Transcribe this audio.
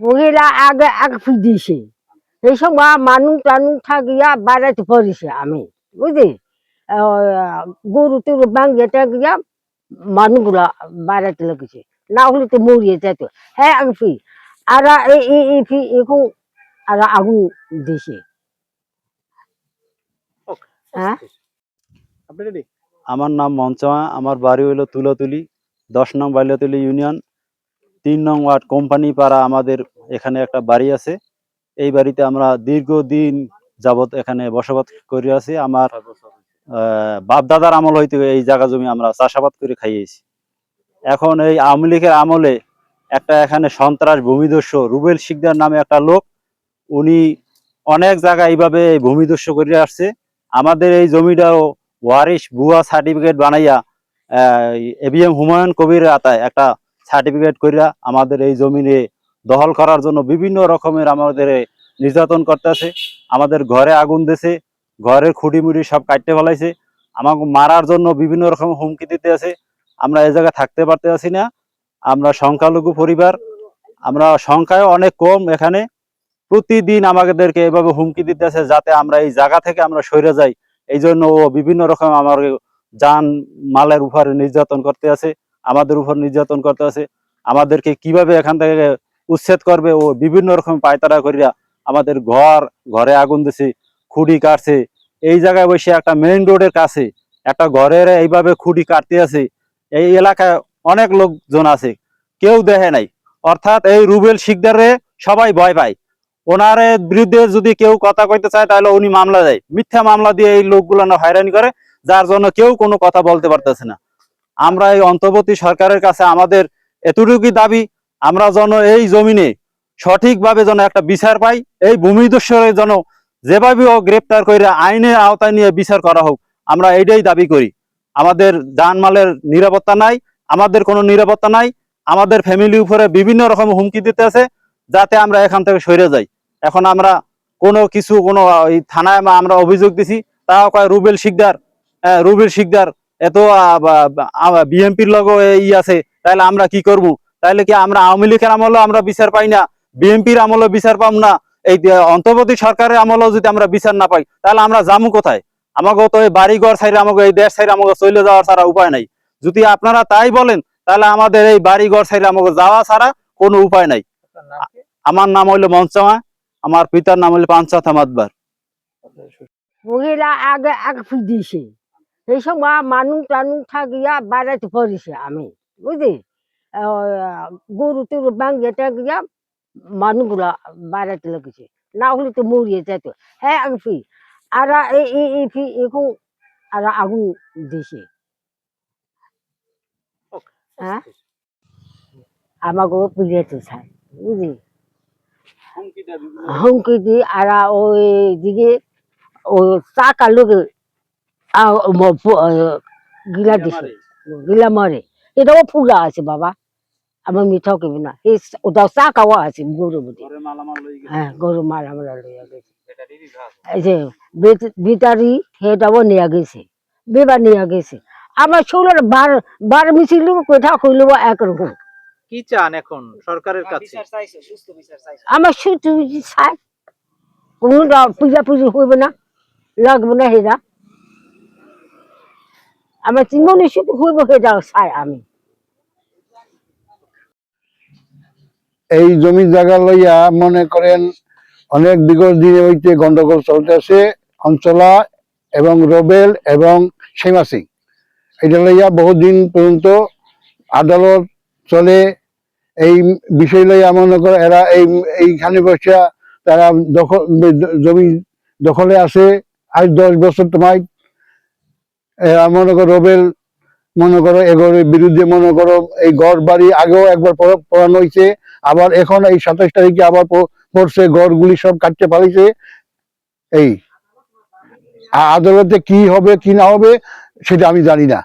মহিলা আগে এক ফি দিয়েছে। এই সময় মানুষ টানুষ থাকিয়া বাড়াতে পড়েছে আমি, বুঝলি? গরু টরু ভাঙিয়ে টাঙিয়া মানুষগুলা বাড়াতে লেগেছে। না হলে তো মরিয়ে যেত। হ্যাঁ এক ফি আর এই ফি, এখন আর আগুন দিছে। হ্যাঁ? আমার নাম মঞ্চমা আমার বাড়ি হইল তুলাতুলি, দশ নং বালিয়াতুলি ইউনিয়ন তিন নং ওয়ার্ড কোম্পানি পাড়া আমাদের এখানে একটা বাড়ি আছে। এই বাড়িতে আমরা দীর্ঘদিন যাবত এখানে বসবাস করে আছি। আমার আহ, বাপদাদার আমল হইতে এই জায়গা জমি আমরা চাষাবাদ করে খাইয়েছি। এখন এই আওয়ামী লীগের আমলে একটা এখানে সন্ত্রাস ভূমিদস্যু রুবেল শিকদার নামে একটা লোক উনি অনেক জায়গায় এইভাবে ভূমিদস্যু করে আসছে। আমাদের এই জমিটাও ওয়ারিশ ভুয়া সার্টিফিকেট বানাইয়া এবিএম হুমায়ুন কবির আতায় একটা সার্টিফিকেট কইরা আমাদের এই জমিনে দখল করার জন্য বিভিন্ন রকমের আমাদের এ নির্যাতন করতেছে। আমাদের ঘরে আগুন দিছে, ঘরের খুঁটি মুড়ি সব কাটতে ফেলাইছে। আমাকে মারার জন্য বিভিন্ন রকম হুমকি দিতে আছে। আমরা এই জায়গায় থাকতে পারতে আছি না। আমরা সংখ্যালঘু পরিবার, আমরা সংখ্যায় অনেক কম এখানে। প্রতিদিন আমাদেরকে এভাবে হুমকি দিতে আছে যাতে আমরা এই জায়গা থেকে আমরা সরে যাই। এই জন্য ও বিভিন্ন রকম আমার যান মালের উপরে নির্যাতন করতে আছে। আমাদের উপর নির্যাতন করতে আছে। আমাদেরকে কীভাবে এখান থেকে উচ্ছেদ করবে ও বিভিন্ন রকম পায়তারা করিয়া আমাদের ঘর, ঘরে আগুন দিছে খুঁড়ি কাটছে। এই জায়গায় বসে একটা মেইন রোডের কাছে একটা ঘরের এইভাবে খুঁড়ি কাটতে আছে। এই এলাকায় অনেক লোকজন আছে, কেউ দেখে নাই। অর্থাৎ এই রুবেল শিকদারে সবাই ভয় পায়। ওনার বিরুদ্ধে যদি কেউ কথা কইতে চায়, তাহলে উনি মামলা দেয়। মিথ্যা মামলা দিয়ে এই লোকগুলো না হয়রানি করে, যার জন্য কেউ কোনো কথা বলতে পারতেছে না। আমরা এই অন্তর্বর্তী সরকারের কাছে আমাদের এতটুকুই দাবি আমরা যেন এই জমিনে সঠিকভাবে যেন একটা বিচার পাই এই ভূমিদস্যুরের যেন যেভাবে গ্রেপ্তার করে আইনের আওতায় নিয়ে বিচার করা হোক আমরা এইটাই দাবি করি। আমাদের জানমালের নিরাপত্তা নাই আমাদের কোনো নিরাপত্তা নাই আমাদের ফ্যামিলি উপরে বিভিন্ন রকম হুমকি দিতে আছে যাতে আমরা এখান থেকে সরে যাই। এখন আমরা কোনো কিছু কোনো থানায় আমরা অভিযোগ দিছি তাও কয় রুবেল শিকদার আহ, রুবেল শিকদার এত বিএনপির লোক ই আছে তাহলে আমরা কি করব? তাহলে কি আমরা আওয়ামী লীগের আমলেও আমরা বিচার পাই না? বিএনপির আমলেও বিচার পাম না? এই অন্তর্বর্তী সরকারের আমলেও যদি আমরা বিচার না পাই তাহলে আমরা যামু কোথায়? আমাকে তো এই বাড়ি ঘর সাইডে আমাকে এই দেশ সাইডে আমাকে চলে যাওয়ার ছাড়া উপায় নাই। যদি আপনারা তাই বলেন তাহলে আমাদের এই বাড়ি ঘর সাইডে আমাকে যাওয়া ছাড়া কোনো উপায় নাই। আমার নাম হইল মঞ্চমা আমার পিতার নাম হইল পাঞ্চাথা মাতবার মহিলা আগে ফি দিয়েছে এই সময় মানুষ টানুষ থাকিয়া বাড়াতে পড়েছে আমি বুঝলি? গরু টরু ভাঙিয়ে টাঙিয়া মানুষগুলা বাড়াতে লেগেছে। না হলে তো মরিয়ে যেত হ্যাঁ ফি আর ফি এখন আর আগুন দিছে। হ্যাঁ? আমাকে পিড়িয়েতে চাই বুঝলি? হুমকি দি আর ওই দিকে ওই চাকা লোকে গিলা দিছে। গিলা মরে এটাও ফুলা আছে বাবা। আমার মিঠা কেবি না। এই ওটাও চাকাও আছে গরু বুঝি হ্যাঁ গরু মারা মারা লইয়া গেছে। এই যে বেত- বিটারি সেটাও নিয়ে গেছে। বেবার নিয়ে গেছে। আমার ষোলোর বার বার মিছিল কোথা কইল একরকম। কি চান এখন সরকারের কাছে? আমার শুধু চাই কোনটা পূজা পুজো হইবে না। লাগবে না হেরা। আমার জীবনে শুধু হইব সেটা চাই আমি। এই জমি জায়গা লইয়া মনে করেন অনেক বিগত দিনে হইতে গন্ডগোল চলতেছে, অঞ্চলা এবং রবেল এবং সীমা সিং এটা লইয়া বহুদিন পর্যন্ত আদালত চলে। এই বিষয় লইয়া মনে করে এরা এই, এইখানে বসে তারা দখল, জমি দখলে আছে। আজ দশ বছর তোমায় মনে করো রোবেল, মনে করো এগোর বিরুদ্ধে মনে করো এই গড় বাড়ি আগেও একবার পড়ানো হয়েছে আবার এখন এই সাতাশ তারিখে আবার পড়ছে গড়গুলি সব কাটতে পারিছে। এই আদালতে কি হবে, কি না হবে, সেটা আমি জানি না।